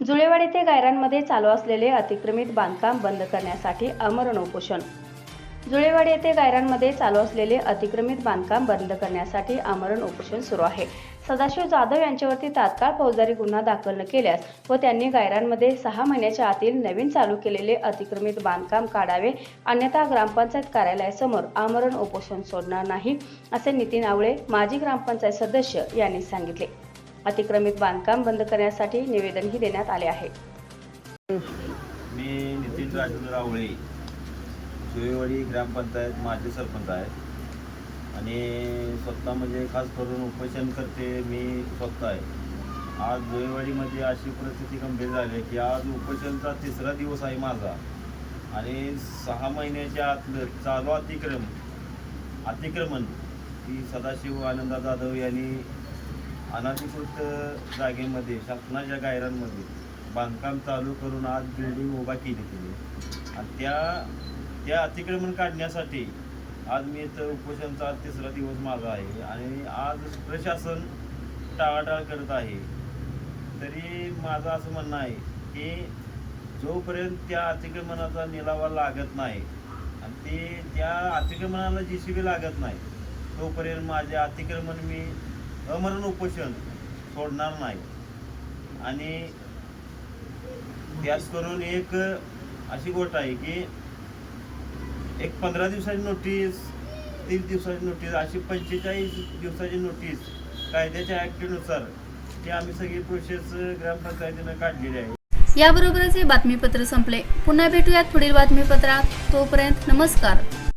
जुळेवाडी ते गायरांमध्ये चालू असलेले अतिक्रमित बांधकाम बंद करण्यासाठी आमरण उपोषण जुळेवाडी येथे गायरांमध्ये चालू असलेले अतिक्रमित बांधकाम बंद करण्यासाठी आमरण उपोषण सुरू आहे. सदाशिव जाधव यांच्यावरती तात्काळ फौजदारी गुन्हा दाखल न केल्यास व त्यांनी गायरांमध्ये सहा महिन्याच्या आतील नवीन चालू केलेले अतिक्रमित बांधकाम काढावे अन्यथा ग्रामपंचायत कार्यालयासमोर आमरण उपोषण सोडणार नाही असे नितीन आवळे माजी ग्रामपंचायत सदस्य यांनी सांगितले. अतिक्रमित बांधकाम बंद करण्यासाठी निवेदनही देण्यात आले आहे. मी नितीन राजेंद्र आवळे सुरेवाडी ग्रामपंचायत माजी सरपंच आहे. आणि स्वतः म्हणजे खास करून उपोषण करते मी स्वतः आहे. आज जुळेवाडीमध्ये अशी परिस्थिती गंभीर झाली आहे की आज उपोषणचा तिसरा दिवस आहे माझा. आणि सहा महिन्याच्या आतलं चालू अतिक्रम अतिक्रमण की सदाशिव आनंदा जाधव यांनी अनधिकृत जागेमध्ये शासनाच्या गायरांमध्ये बांधकाम चालू करून आज बिल्डिंग उभा केली तिने. आणि त्या त्या अतिक्रमण काढण्यासाठी आज मी इथं उपोषणचा तिसरा दिवस माझा आहे. आणि आज प्रशासन टाळाटाळ करत आहे. तरी माझं असं म्हणणं आहे की जोपर्यंत त्या अतिक्रमणाचा निलावा लागत नाही आणि ते त्या अतिक्रमणाला जी सी बी लागत नाही तोपर्यंत माझे अतिक्रमण मी अमरण उपोषण सोडणार नाही. आणि त्याच करून एक अशी गोष्ट आहे की एक पंधरा दिवसाची नोटीस तीस दिवसाची नोटीस अशी पंचेचाळीस दिवसाची नोटीस कायद्याच्या ॲक्टनुसार ती आम्ही सगळी प्रोसेस ग्रामपंचायतीनं काढलेली आहे. याबरोबरच हे बातमीपत्र संपले. पुन्हा भेटूयात पुढील बातमीपत्रात. तोपर्यंत नमस्कार.